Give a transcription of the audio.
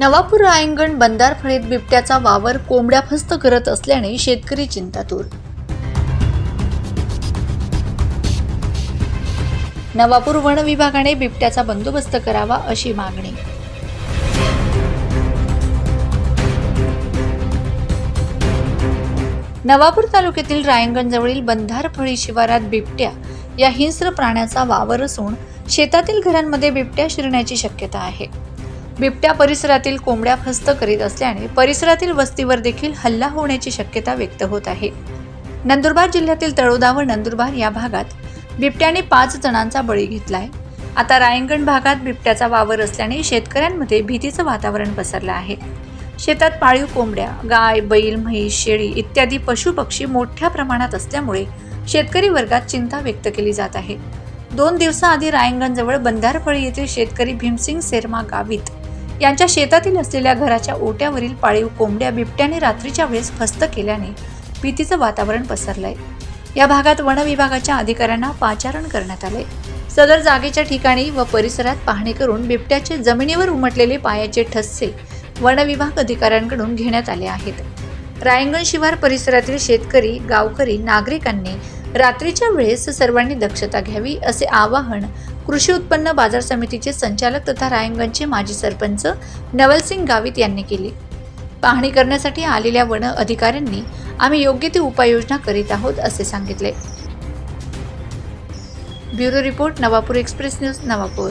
नवापूर रायंगण बंदार फळीत बिबट्याचा वावर कोंबड्या फस्त करत असल्याने शेतकरी चिंतातूर. नवापूर वन विभागाने बिबट्याचा बंदोबस्त करावा अशी मागणी. नवापूर तालुक्यातील रायंगणजवळील बंधारफळी शिवारात बिबट्या या हिंस्र प्राण्याचा वावर असून शेतातील घरांमध्ये बिबट्या शिरण्याची शक्यता आहे. बिबट्या परिसरातील कोंबड्या फस्त करीत असल्याने परिसरातील वस्तीवर देखील हल्ला होण्याची शक्यता व्यक्त होत आहे. नंदुरबार जिल्ह्यातील तळोदा व नंदुरबार या भागात बिबट्याने पाच जणांचा बळी घेतला आहे आता रायंगण भागात बिबट्याचा वावर असल्याने शेतकऱ्यांमध्ये भीतीचं वातावरण पसरलं आहे. शेतात पाळीव कोंबड्या गाय बैल म्हैस शेळी इत्यादी पशुपक्षी मोठ्या प्रमाणात असल्यामुळे शेतकरी वर्गात चिंता व्यक्त केली जात आहे. दोन दिवसाआधी रायंगणजवळ बंधारफळी येथील शेतकरी भीमसिंग सेरमा गावित यांच्या शेतातील असलेल्या घराच्या ओट्यावरील पाळीव कोंबड्या बिबट्याने रात्रीच्या वेळेस फस्त केल्याने भीतीचं वातावरण पसरलंय. या भागात वन विभागाच्या अधिकाऱ्यांना पाचारण करण्यात आले सदर जागेच्या ठिकाणी व परिसरात पाहणी करून बिबट्याचे जमिनीवर उमटलेले पायाचे ठस्से वन विभाग अधिकाऱ्यांकडून घेण्यात आले आहेत. रायंगण शिवार परिसरातील शेतकरी गावकरी नागरिकांनी रात्रीच्या वेळेस सर्वांनी दक्षता घ्यावी असे आवाहन कृषी उत्पन्न बाजार समितीचे संचालक तथा रायंगणचे माजी सरपंच नवलसिंग गावित यांनी केले. पाहणी करण्यासाठी आलेल्या वन अधिकाऱ्यांनी आम्ही योग्य ती उपाययोजना करीत आहोत असे सांगितले. Bureau report Navapur express news Navapur.